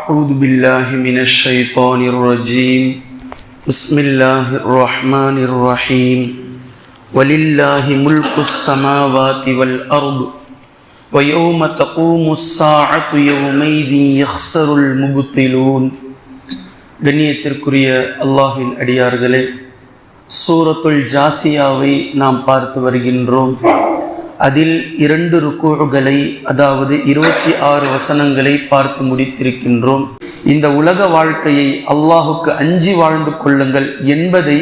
أعوذ بالله من الشيطان الرجيم بسم الله الرحمن الرحيم ولله ملك السماوات والأرض ويوم تقوم الساعة يومئذ يخسر المبطلون கண்ணியத்திற்குரிய அல்லாஹின் அடியார்களே சூரத்துல் ஜாசியாவை நாம் பார்த்து வருகின்றோம் அதில் இரண்டு ருக்குகளை அதாவது இருபத்தி ஆறு வசனங்களை பார்த்து முடித்திருக்கின்றோம். இந்த உலக வாழ்க்கையை அல்லாஹுக்கு அஞ்சி வாழ்ந்து கொள்ளுங்கள் என்பதை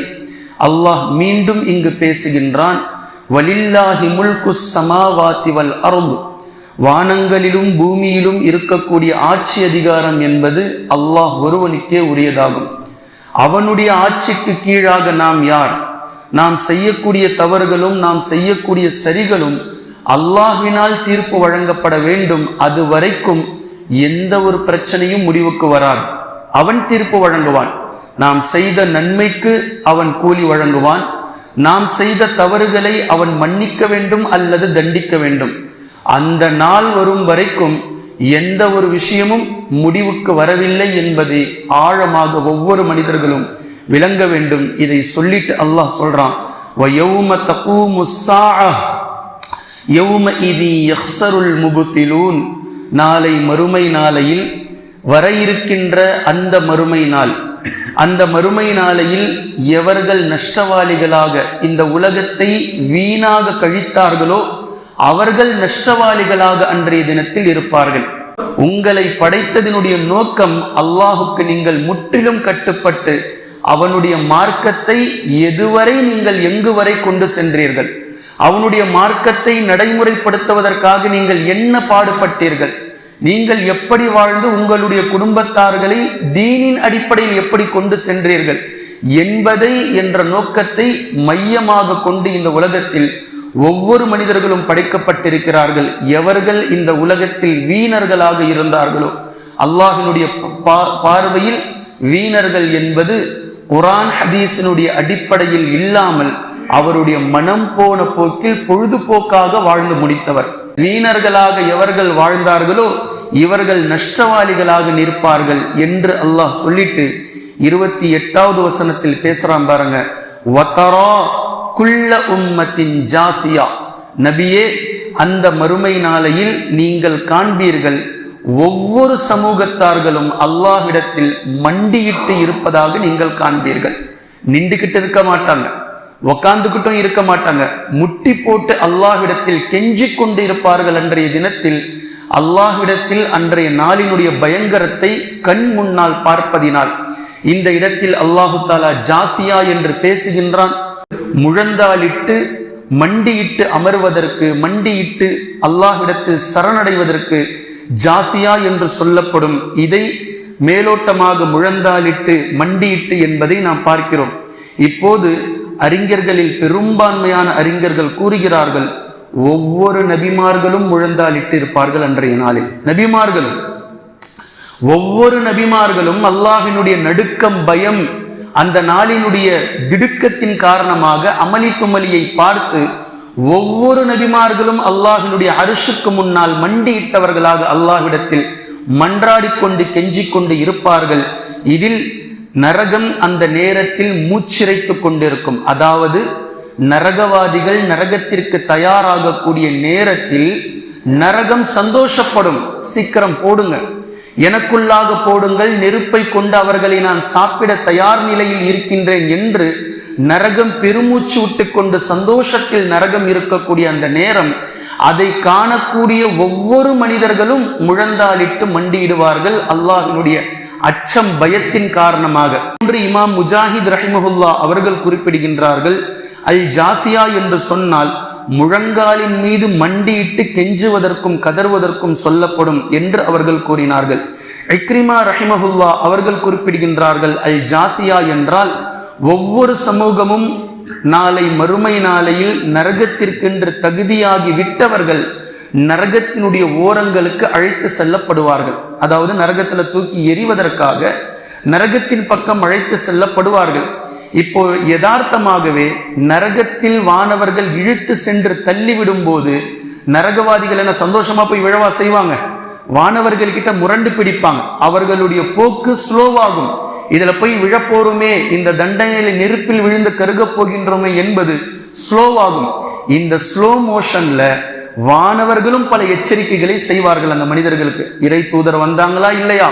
அல்லாஹ் மீண்டும் இங்கு பேசுகின்றான். வலில்லாஹி முல்கு சமாவாத்தி வல் வானங்களிலும் பூமியிலும் இருக்கக்கூடிய ஆட்சி அதிகாரம் என்பது அல்லாஹ் ஒருவனுக்கே உரியதாகும். அவனுடைய ஆட்சிக்கு கீழாக நாம் யார்? நாம் செய்யக்கூடிய தவறுகளும் நாம் செய்யக்கூடிய சரிகளும் அல்லாஹினால் தீர்ப்பு வழங்கப்பட வேண்டும். அது வரைக்கும் எந்த ஒரு பிரச்சனையும் முடிவுக்கு வராது. அவன் தீர்ப்பு வழங்குவான். நாம் செய்த நன்மைக்கு அவன் கூலி வழங்குவான். நாம் செய்த தவறுகளை அவன் மன்னிக்க வேண்டும் அல்லது தண்டிக்க வேண்டும். அந்த நாள் வரும் வரைக்கும் எந்த ஒரு விஷயமும் முடிவுக்கு வரவில்லை என்பதை ஆழமாக ஒவ்வொரு மனிதர்களும் விளங்க வேண்டும். இதை சொல்லிட்டு அல்லாஹ் சொல்றான் நாளை மறுமை நாளையில் வர இருக்கின்ற அந்த மறுமை நாள் அந்த மறுமை நாளையில் எவர்கள் நஷ்டவாளிகளாக இந்த உலகத்தை வீணாக கழித்தார்களோ அவர்கள் நஷ்டவாளிகளாக அன்றைய தினத்தில் இருப்பார்கள். உங்களை படைத்ததினுடைய நோக்கம் அல்லாஹுக்கு நீங்கள் முற்றிலும் கட்டுப்பட்டு அவனுடைய மார்க்கத்தை எதுவரை நீங்கள் எங்கு வரை கொண்டு சென்றீர்கள்? அவனுடைய மார்க்கத்தை நடைமுறைப்படுத்துவதற்காக நீங்கள் என்ன பாடுபட்டீர்கள்? நீங்கள் எப்படி வாழ்ந்து உங்களுடைய குடும்பத்தார்களை தீனின் அடிப்படையில் எப்படி கொண்டு சென்றீர்கள்? என்பதை என்ற நோக்கத்தை மையமாக கொண்டு இந்த உலகத்தில் ஒவ்வொரு மனிதர்களும் படைக்கப்பட்டிருக்கிறார்கள். எவர்கள் இந்த உலகத்தில் வீணர்களாக இருந்தார்களோ? அல்லாஹினுடைய பார்வையில் வீணர்கள் என்பது குரான் ஹதீஸினுடைய அடிப்படையில் இல்லாமல் அவருடைய மனம் போன போக்கில் பொழுதுபோக்காக வாழ்ந்து முடித்தவர். வீணர்களாக எவர்கள் வாழ்ந்தார்களோ இவர்கள் நஷ்டவாளிகளாக நிற்பார்கள் என்று அல்லாஹ் சொல்லிட்டு இருபத்தி எட்டாவது வசனத்தில் பேசுறான் பாருங்க. வத்தரா குள்ள உம்மத்தின் ஜாசியா நபியே அந்த மறுமை நாளையில் நீங்கள் காண்பீர்கள். ஒவ்வொரு சமூகத்தார்களும் அல்லாஹ்விடத்தில் மண்டியிட்டு இருப்பதாக நீங்கள் காண்பீர்கள். நின்றுகிட்டு இருக்க மாட்டாங்க. உக்காந்துக்கிட்டும் இருக்க மாட்டாங்க. முட்டி போட்டு அல்லாஹ்விடத்தில் கெஞ்சி கொண்டு இருப்பார்கள் அன்றைய தினத்தில் அல்லாஹ்விடத்தில் அன்றைய நாளினுடைய பயங்கரத்தை கண் முன்னால் பார்ப்பதினால் இந்த இடத்தில் அல்லாஹு தாலா ஜாஃபியா என்று பேசுகின்றான். முழந்தாலிட்டு மண்டியிட்டு அமர்வதற்கு மண்டியிட்டு அல்லாஹ்விடத்தில் சரணடைவதற்கு ஜாசியா என்று சொல்லப்படும் இதை மேலோட்டமாக முழந்தாலிட்டு மண்டியிட்டு என்பதை நாம் பார்க்கிறோம். இப்போது அறிஞர்களில் பெரும்பான்மையான அறிஞர்கள் கூறுகிறார்கள் ஒவ்வொரு நபிமார்களும் முழந்தாலிட்டு இருப்பார்கள் அன்றைய நாளில். நபிமார்களும். ஒவ்வொரு நபிமார்களும் அல்லாஹினுடைய நடுக்கம் பயம் அந்த நாளினுடைய திடுக்கத்தின் காரணமாக அமளி துமலியை பார்த்து ஒவ்வொரு நபிமார்களும் அல்லாஹினுடைய அரிசுக்கு முன்னால் மண்டியிட்டவர்களாக அல்லாஹ்விடத்தில் மன்றாடி கொண்டு கெஞ்சிக் கொண்டு இருப்பார்கள். இதில் நரகம் அந்த நேரத்தில் மூச்சிறைத்து கொண்டிருக்கும். அதாவது நரகவாதிகள் நரகத்திற்கு தயாராகக்கூடிய நேரத்தில் நரகம் சந்தோஷப்படும். சீக்கிரம் போடுங்க. எனக்குள்ளாக போடுங்கள். நெருப்பை கொண்டு அவர்களை நான் சாப்பிட தயார் நிலையில் இருக்கின்றேன் என்று நரகம் பெருமூச்சு விட்டு கொண்டு சந்தோஷத்தில் நரகம் இருக்கக்கூடிய அந்த நேரம் அதை காணக்கூடிய ஒவ்வொரு மனிதர்களும் முழந்தாளிட்டு மண்டியிடுவார்கள் அல்லாஹினுடைய அச்சம் பயத்தின் காரணமாக. ஒன்று இமாம் முஜாஹித் ரஹிமஹுல்லா அவர்கள் குறிப்பிடுகின்றார்கள் அல் ஜாசியா என்று சொன்னால் முழங்காலின் மீது மண்டியிட்டு கெஞ்சுவதற்கும் கதறுவதற்கும் சொல்லப்படும் என்று அவர்கள் கூறினார்கள். இக்ரிமா ரஹிமஹுல்லா அவர்கள் குறிப்பிடுகின்றார்கள் அல் ஜாசியா என்றால் ஒவ்வொரு சமூகமும் நாளை மறுமை நாளையில் நரகத்திற்கென்று தகுதியாகி விட்டவர்கள் நரகத்தினுடைய ஓரங்களுக்கு அழைத்து செல்லப்படுவார்கள். அதாவது நரகத்தில் தூக்கி எறிவதற்காக நரகத்தின் பக்கம் அழைத்து செல்லப்படுவார்கள். இப்போ யதார்த்தமாகவே நரகத்தில் வானவர்கள் இழுத்து சென்று தள்ளிவிடும் போது நரகவாதிகள் என்ன சந்தோஷமா போய் விழவா செய்வாங்க? வானவர்கள் கிட்ட முரண்டு பிடிப்பாங்க. அவர்களுடைய போக்கு ஸ்லோவாகும் இதுல போய் விழப்போருமே இந்த தண்டனையில நெருப்பில் விழுந்து கருகப் போகின்றோமே என்பது ஸ்லோவாகும். இந்த ஸ்லோ மோஷன்ல வானவர்களும் பல எச்சரிக்கைகளை செய்வார்கள் அந்த மனிதர்களுக்கு. இறை தூதர் வந்தாங்களா இல்லையா?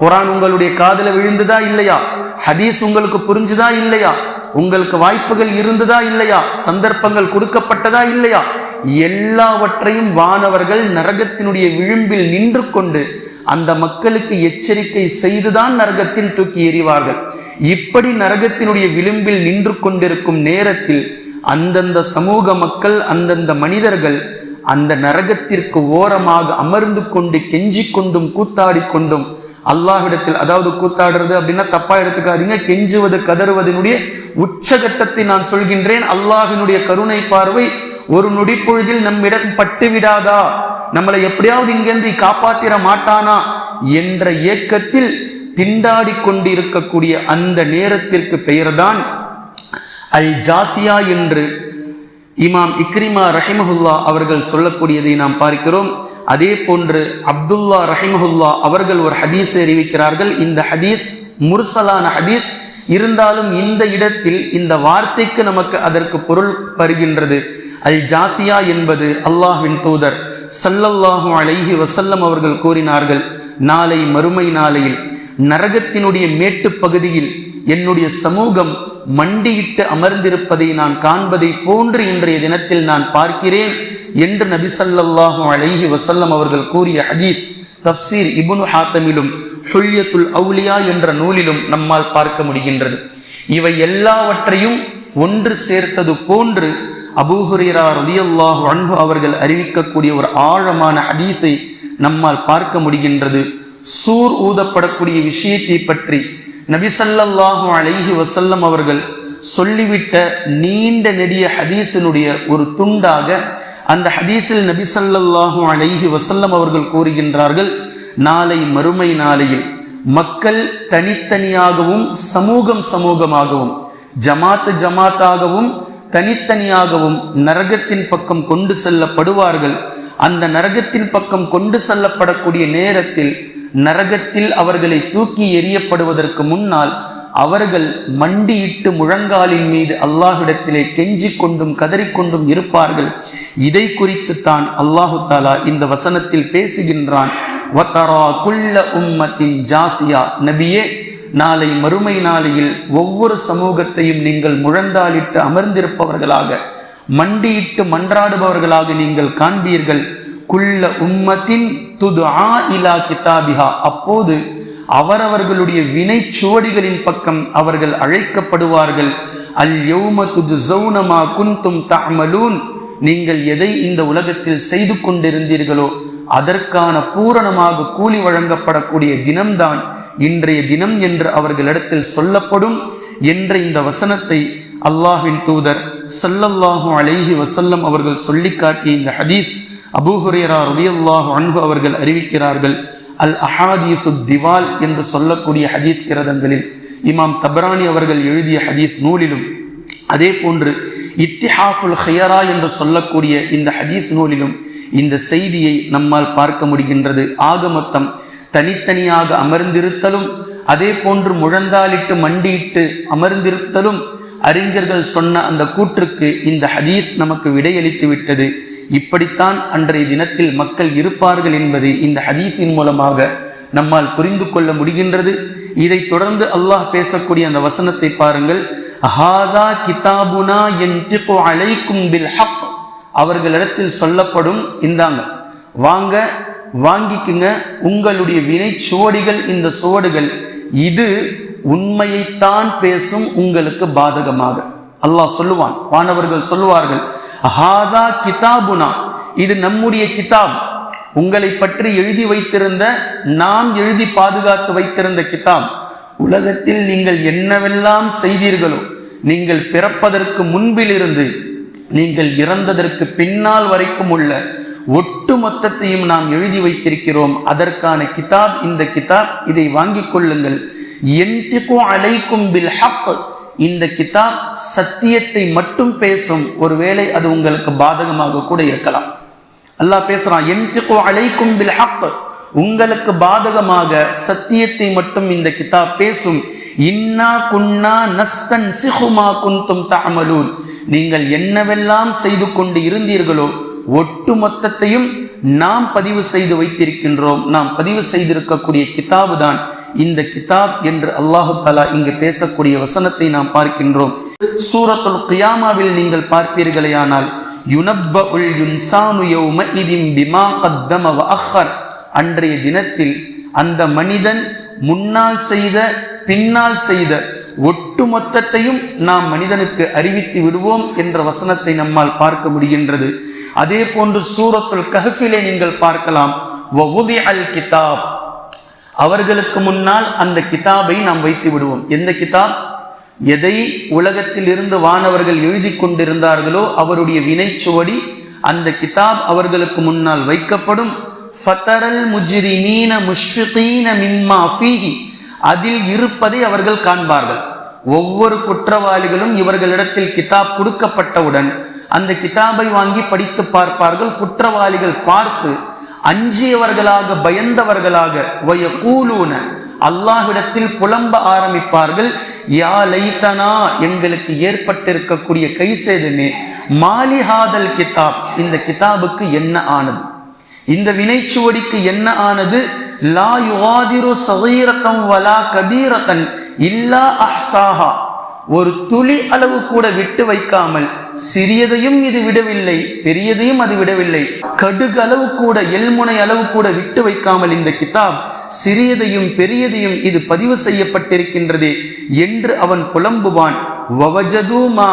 குரான் உங்களுடைய காதல விழுந்ததா இல்லையா? ஹதீஸ் உங்களுக்கு புரிஞ்சுதா இல்லையா? உங்களுக்கு வாய்ப்புகள் இருந்ததா இல்லையா? சந்தர்ப்பங்கள் கொடுக்கப்பட்டதா இல்லையா? எல்லாவற்றையும் வானவர்கள் நரகத்தினுடைய விளிம்பில் நின்று கொண்டு அந்த மக்களுக்கு எச்சரிக்கை செய்துதான் நரகத்தில் தூக்கி எறிவார்கள். இப்படி நரகத்தினுடைய விளிம்பில் நின்று கொண்டிருக்கும் நேரத்தில் அந்தந்த சமூக மக்கள் அந்தந்த மனிதர்கள் அந்த நரகத்திற்கு ஓரமாக அமர்ந்து கொண்டு கெஞ்சி கொண்டும் கூத்தாடி கொண்டும் அல்லாஹிடத்தில் அதாவது கூத்தாடுறது அப்படின்னா தப்பா எடுத்துக்காதீங்க கெஞ்சுவது கதறுவதனுடைய உச்சகட்டத்தை நான் சொல்கின்றேன். அல்லாஹினுடைய கருணை பார்வை ஒரு நொடி பொழுதில் நம்மிடம் பட்டு விடாதா நம்மளை எப்படியாவது இங்கேருந்து காப்பாத்திர மாட்டானா என்ற ஏக்கத்தில் திண்டாடி கொண்டிருக்கக்கூடிய அந்த நேரத்திற்கு பெயர்தான் அல் ஜாசியா என்று இமாம் இக்ரிமா ரஹிமஹுல்லா அவர்கள் சொல்லக்கூடியதை நாம் பார்க்கிறோம். அதே போன்று அப்துல்லா ரஹிமஹுல்லா அவர்கள் ஒரு ஹதீஸ் அறிவிக்கிறார்கள். இந்த ஹதீஸ் முர்சலான ஹதீஸ். இருந்தாலும் இந்த இடத்தில் இந்த வார்த்தைக்கு நமக்கு அதற்கு பொருள் வருகின்றது அல் ஜாசியா என்பது அல்லாஹ்வின் தூதர். சல்லல்லாஹு அலைஹி வசல்லம் அவர்கள் கூறினார்கள் நாளை மறுமை நாளையில் நரகத்தினுடைய மேட்டு பகுதியில் என்னுடைய சமூகம் மண்டியிட்டு அமர்ந்திருப்பதை நான் காண்பதை போன்று இன்றைய தினத்தில் நான் பார்க்கிறேன் என்று நபி ஸல்லல்லாஹு அலைஹி வசல்லம் அவர்கள் கூறிய ஹதீஸ். தப்சீர் இபுனு ஹாத்தமிலும் ஹுல்யத்துல் அவுலியா என்ற நூலிலும் நம்மால் பார்க்க முடிகின்றது. இவை எல்லாவற்றையும் ஒன்று சேர்த்தது போன்று அபூஹுரீரா ரதியல்லாஹ் அன்பு அவர்கள் அறிவிக்கக்கூடிய ஒரு ஆழமான ஹதீஸை நம்மால் பார்க்க முடிகின்றது. சூர் ஊதப்படக்கூடிய விஷயத்தை பற்றி நபிசல்லாஹு அலைஹி வசல்லம் அவர்கள் சொல்லிவிட்ட நீண்ட நெடிய ஹதீஸினுடைய ஒரு துண்டாக அந்த ஹதீஸில் நபிசல்லாஹு அலைஹி வசல்லம் அவர்கள் கூறுகின்றார்கள் நாளை மறுமை நாளையில் மக்கள் தனித்தனியாகவும் சமூகம் சமூகமாகவும் ஜமாத்து ஜமாத்தாகவும் தனித்தனியாகவும் நரகத்தின் பக்கம் கொண்டு செல்லப்படுவார்கள். அந்த நரகத்தின் பக்கம் கொண்டு செல்லப்படக்கூடிய நேரத்தில் நரகத்தில் அவர்களை தூக்கி எறியப்படுவதற்கு முன்னால் அவர்கள் மண்டியிட்டு முழங்காலின் மீது அல்லாஹ்விடத்திலே கெஞ்சிக் கொண்டும் கதறிக்கொண்டும் இருப்பார்கள். இதை குறித்து தான் அல்லாஹு தாலா இந்த வசனத்தில் பேசுகின்றான். குல்ல உம்மத்தின் ஜாசியா நபியே நாளை மறுமை நாளையில் ஒவ்வொரு சமூகத்தையும் நீங்கள் முழந்தாளிட்டு அமர்ந்திருப்பவர்களாக மண்டியிட்டு மன்றாடுபவர்களாக நீங்கள் காண்பீர்கள். குல்ல உம்மத்தின் துது ஆ இலா கிதாபிஹா அப்போது அவரவர்களுடைய வினை சுவடிகளின் பக்கம் அவர்கள் அழைக்கப்படுவார்கள். அல் யௌம துது குந்தும் குன்தும் தஅமலூன். நீங்கள் எதை இந்த உலகத்தில் செய்து கொண்டிருந்தீர்களோ அதற்கான பூரணமாக கூலி வழங்கப்படக்கூடிய தினம்தான் இன்றைய தினம் என்று அவர்களிடத்தில் சொல்லப்படும் என்ற இந்த வசனத்தை அல்லாஹின் தூதர் சல்லல்லாஹு அலைஹி வசல்லம் அவர்கள் சொல்லி காட்டிய இந்த ஹதீஸ் அபூஹுரேரா ரலியல்லாஹு அன்பு அவர்கள் அறிவிக்கிறார்கள் அல் அஹாதீசு திவால் என்று சொல்லக்கூடிய ஹதீஸ் கிரதங்களில் இமாம் தபரானி அவர்கள் எழுதிய ஹதீஸ் நூலிலும் அதே போன்று இத்திஹாஃபுல் ஹயரா என்று சொல்லக்கூடிய இந்த ஹதீஸ் நூலிலும் இந்த செய்தியை நம்மால் பார்க்க முடிகின்றது. ஆக மொத்தம் தனித்தனியாக அமர்ந்திருத்தலும் அதே போன்று முழந்தாளிட்டு மண்டியிட்டு அமர்ந்திருத்தலும் அறிஞர்கள் சொன்ன அந்த கூற்றுக்கு இந்த ஹதீஸ் நமக்கு விடையளித்து விட்டது. இப்படித்தான் அன்றைய தினத்தில் மக்கள் இருப்பார்கள் என்பதை இந்த ஹதீஸின் மூலமாக நம்மால் புரிந்து கொள்ள முடிகின்றது. இதைத் தொடர்ந்து அல்லாஹ் பேசக்கூடிய அந்த வசனத்தை பாருங்கள். ஹாதா கிதாபுனா என்று அழைக்கும் பில் ஹக். அவர்களிடத்தில் சொல்லப்படும் இந்தாங்க வாங்க வாங்கிக்குங்க. உங்களுடைய வினை சுவடிகள் இந்த சுவடுகள் இது உண்மையைத்தான் பேசும் உங்களுக்கு பாதகமாக. அல்லாஹ் சொல்லுவான் வானவர்கள் சொல்லுவார்கள் ஹாதா கிதாபுனா இது நம்முடைய கிதாப். உங்களை பற்றி எழுதி வைத்திருந்த நாம் எழுதி பாதுகாத்து வைத்திருந்த கிதாப். உலகத்தில் நீங்கள் என்னவெல்லாம் செய்தீர்களோ நீங்கள் பிறப்பதற்கு முன்பிலிருந்து நீங்கள் இறந்ததற்கு பின்னால் வரைக்கும் உள்ள ஒட்டு மொத்தத்தையும் நாம் எழுதி வைத்திருக்கிறோம். அதற்கான கிதாப் இந்த கிதாப் இதை வாங்கிக் கொள்ளுங்கள். என்டிகோ அலைக்கும் பில் ஹக் இந்த கிதாப் சத்தியத்தை மட்டும் பேசும் ஒருவேளை அது உங்களுக்கு பாதகமாக கூட இருக்கலாம். அல்லாஹ் பேசுறான் என்டிகோ அழைக்கும் பில் ஹக் உங்களுக்கு பாதகமாக சத்தியத்தை மட்டும் இந்த கிதாப் பேசும். இன்னா குன்னா நஸ்தன் சிஹுமா குந்தும் தஅமலூன். நீங்கள் என்னவெல்லாம் செய்து கொண்டு இருந்தீர்களோ ஒட்டு மொத்தத்தையும் நாம் பதிவு செய்து வைத்திருக்கின்றோம். நாம் பதிவு செய்திருக்கக்கூடிய கிதாபு தான். இந்த கிதாப் என்று அல்லாஹு தலா இங்கு பேசக்கூடிய வசனத்தை நாம் பார்க்கின்றோம். சூரத்துல் கியாமாவில் நீங்கள் பார்ப்பீர்களேயானால் யுனப்ப உல் யுன்சானு யௌம இதிம் பிமா கத்தம அஹர் அன்றைய தினத்தில் அந்த மனிதன் முன்னால் செய்த பின்னால் செய்த ஒட்டு மொத்தத்தையும் நாம் மனிதனுக்கு அறிவித்து விடுவோம் என்ற வசனத்தை நம்மால் பார்க்க முடிகின்றது. அதே போன்று சூரத்துல் கஹஃபிலே நீங்கள் பார்க்கலாம் அல் கிதாப். அவர்களுக்கு முன்னால் அந்த கிதாபை நாம் வைத்து விடுவோம். எந்த கிதாப்? எதை உலகத்தில் இருந்து வானவர்கள் எழுதி கொண்டிருந்தார்களோ அவருடைய வினைச்சுவடி அந்த கிதாப் அவர்களுக்கு முன்னால் வைக்கப்படும். ஃபதரல் முஜ்ரிமீன முஷ்ஃபிகீன மிம்மா ஃபீஹி. அதில் இருப்பதை அவர்கள் காண்பார்கள். ஒவ்வொரு குற்றவாளிகளும் இவர்களிடத்தில் கிதாப் கொடுக்கப்பட்டவுடன் அந்த கிதாபை வாங்கி படித்து பார்ப்பார்கள். குற்றவாளிகள் பார்த்து அஞ்சியவர்களாக பயந்தவர்களாக வய அல்லாஹ்விடத்தில் புலம்ப ஆரம்பிப்பார்கள். யா லைத்தனா எங்களுக்கு ஏற்பட்டிருக்கக்கூடிய கைசேதுமே மாலிஹாதல் கிதாப் இந்த கிதாபுக்கு என்ன ஆனது? இந்த வினைச்சுவடிக்கு என்ன ஆனது? லா யுவாதிரு சகீரத்தம் வலா கபீரத்தன் இல்லா அஹ்சாஹா. ஒரு துளி அளவு கூட விட்டு வைக்காமல் சிறியதையும் இது விடவில்லை பெரியதையும் அது விடவில்லை. கடுகு அளவு கூட எல்முனை அளவு கூட விட்டு வைக்காமல் இந்த கிதாப் சிறியதையும் பெரியதையும் இது பதிவு செய்யப்பட்டிருக்கின்றதே என்று அவன் புலம்புவான். வவஜது மா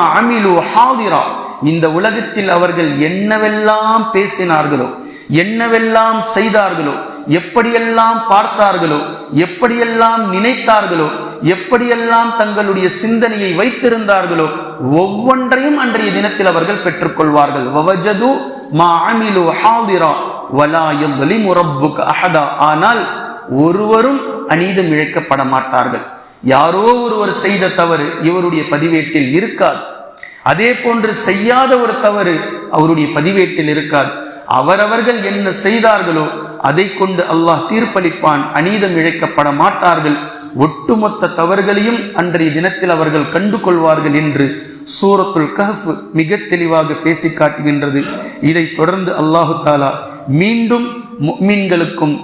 ஹாதிரா. இந்த உலகத்தில் அவர்கள் என்னவெல்லாம் பேசினார்களோ என்னவெல்லாம் செய்தார்களோ எப்படியெல்லாம் பார்த்தார்களோ எப்படியெல்லாம் நினைத்தார்களோ எப்படியெல்லாம் தங்களுடைய சிந்தனையை வைத்திருந்தார்களோ ஒவ்வொன்றையும் அன்றைய தினத்தில் அவர்கள் பெற்றுக்கொள்வார்கள். வவஜது மா அமிலு ஹாதிரா வலா யظ்லிமு ரப்புக அஹதா. ஆனால் ஒருவரும் அநீதம் இழைக்கப்பட மாட்டார்கள். யாரோ ஒருவர் செய்த தவறு இவருடைய பதிவேட்டில் இருக்காது. அதே போன்று செய்யாத ஒரு தவறு அவருடைய பதிவேட்டில் இருக்காது. அவரவர்கள் என்ன செய்தார்களோ அதை கொண்டு அல்லாஹ் தீர்ப்பளிப்பான் அநீதம் இழைக்கப்பட மாட்டார்கள். ஒட்டுமொத்த தவறுகளையும் அன்றைய தினத்தில் அவர்கள் கண்டு கொள்வார்கள் என்று சூரத்துல் கஹஃப் மிக தெளிவாக பேசி காட்டுகின்றது. இதை தொடர்ந்து அல்லாஹு தாலா மீண்டும் மீன்களுக்கும்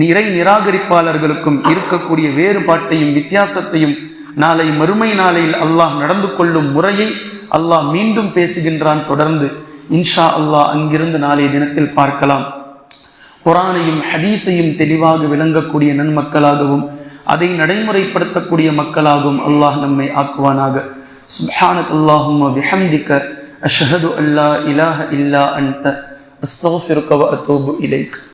நிறை நிராகரிப்பாளர்களுக்கும் இருக்கக்கூடிய வேறுபாட்டையும் வித்தியாசத்தையும் நாளை மறுமை நாளையில் அல்லாஹ் நடந்து கொள்ளும் முறையை அல்லாஹ் மீண்டும் பேசுகின்றான் தொடர்ந்து. இன்ஷா அல்லாஹ் அங்கிருந்து நாளைய தினத்தில் பார்க்கலாம். குரானையும் ஹதீஸையும் தெளிவாக விளங்கக்கூடிய நன்மக்களாகவும் அதை நடைமுறைப்படுத்தக்கூடிய மக்களாகவும் அல்லாஹ் நம்மை ஆக்குவானாக. சுப்ஹானக் அல்லாஹும் பிஹம்திக அஷ்ஹது அல்லா இலாஹ இல்லா அன்த அஸ்தக்ஃபிருக வ அத்தூபு இலைக்.